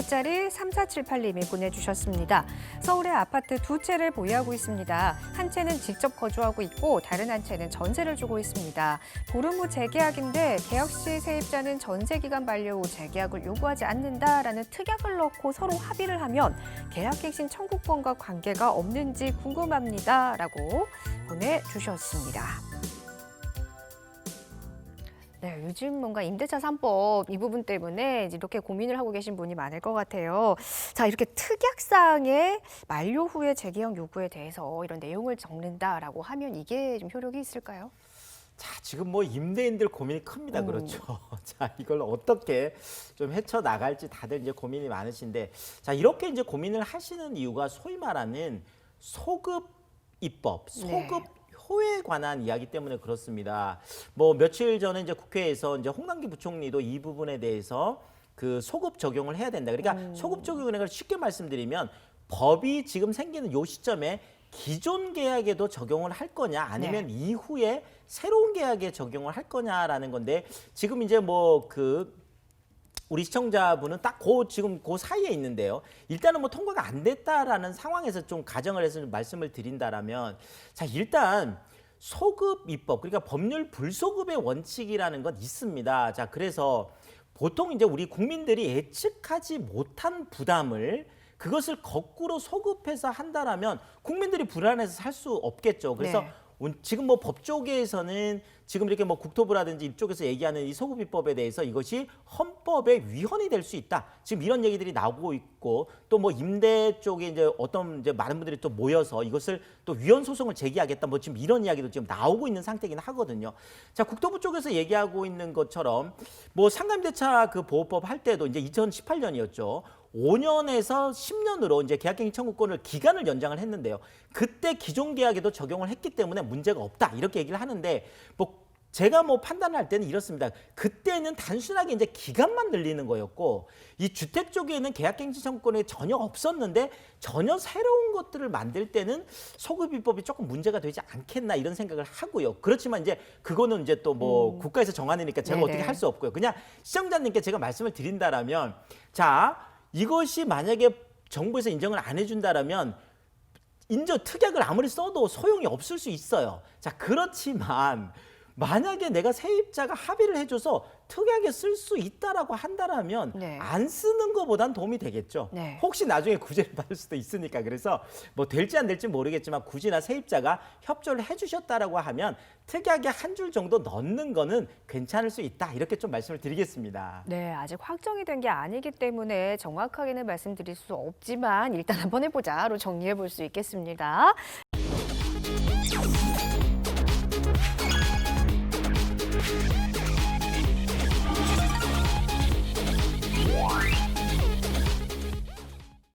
보금자리 3478님이 보내주셨습니다. 서울에 아파트 두 채를 보유하고 있습니다. 한 채는 직접 거주하고 있고 다른 한 채는 전세를 주고 있습니다. 보름 후 재계약인데 계약 시 세입자는 전세 기간 만료 후 재계약을 요구하지 않는다라는 특약을 넣고 서로 합의를 하면 계약갱신 청구권과 관계가 없는지 궁금합니다라고 보내주셨습니다. 네, 요즘 뭔가 임대차 3법 이 부분 때문에 이렇게 고민을 하고 계신 분이 많을 것 같아요. 자, 이렇게 특약상의 만료 후에 재계약 요구에 대해서 이런 내용을 적는다라고 하면 이게 좀 효력이 있을까요? 자, 지금 뭐 임대인들 고민이 큽니다. 음. 그렇죠. 자, 이걸 어떻게 좀 헤쳐 나갈지 다들 이제 고민이 많으신데 자, 이렇게 이제 고민을 하시는 이유가 소위 말하는 소급 입법, 네. 소급 효에 관한 이야기 때문에 그렇습니다. 뭐 며칠 전에 이제 국회에서 이제 홍남기 부총리도 이 부분에 대해서 그 소급 적용을 해야 된다. 그러니까 음. 소급 적용을 걸 쉽게 말씀드리면 법이 지금 생기는 요 시점에 기존 계약에도 적용을 할 거냐 아니면 이후에 새로운 계약에 적용을 할 거냐라는 건데 지금 이제 뭐그 우리 시청자분은 딱 그 지금 그 사이에 있는데요. 일단은 뭐 통과가 안 됐다라는 상황에서 좀 가정을 해서 좀 말씀을 드린다라면 자 일단 소급 입법 그러니까 법률 불소급의 원칙이라는 건 있습니다. 자 그래서 보통 이제 우리 국민들이 예측하지 못한 부담을 그것을 거꾸로 소급해서 한다라면 국민들이 불안해서 살 수 없겠죠. 그래서 네. 운- 지금 뭐 법조계에서는 지금 이렇게 뭐 국토부라든지 이쪽에서 얘기하는 이 소급입법에 대해서 이것이 헌법의 위헌이 될 수 있다. 지금 이런 얘기들이 나오고 있고 또 뭐 임대 쪽에 이제 어떤 이제 많은 분들이 또 모여서 이것을 또 위헌 소송을 제기하겠다. 뭐 지금 이런 이야기도 지금 나오고 있는 상태이긴 하거든요. 자, 국토부 쪽에서 얘기하고 있는 것처럼 뭐 상가임대차 그 보호법 할 때도 이제 2018년이었죠. 5년에서 10년으로 이제 계약갱신 청구권을 기간을 연장을 했는데요. 그때 기존 계약에도 적용을 했기 때문에 문제가 없다 이렇게 얘기를 하는데 뭐 제가 뭐 판단할 때는 이렇습니다. 그때는 단순하게 이제 기간만 늘리는 거였고 이 주택 쪽에는 계약갱신 청구권이 전혀 없었는데 전혀 새로운 것들을 만들 때는 소급 입법이 조금 문제가 되지 않겠나 이런 생각을 하고요. 그렇지만 이제 그거는 이제 또뭐 국가에서 정하니까 제가 네네. 어떻게 할 수 없고요. 그냥 시청자님께 제가 말씀을 드린다라면 자 이것이 만약에 정부에서 인정을 안 해준다라면 인저 특약을 아무리 써도 소용이 없을 수 있어요. 자 그렇지만 만약에 내가 세입자가 합의를 해줘서 특약에 쓸 수 있다라고 한다라면 네. 안 쓰는 것보단 도움이 되겠죠. 네. 혹시 나중에 구제를 받을 수도 있으니까 그래서 뭐 될지 안 될지 모르겠지만 굳이나 세입자가 협조를 해주셨다라고 하면 특약에 한 줄 정도 넣는 거는 괜찮을 수 있다 이렇게 좀 말씀을 드리겠습니다. 네, 아직 확정이 된 게 아니기 때문에 정확하게는 말씀드릴 수 없지만 일단 한번 해보자로 정리해 볼 수 있겠습니다. Bye.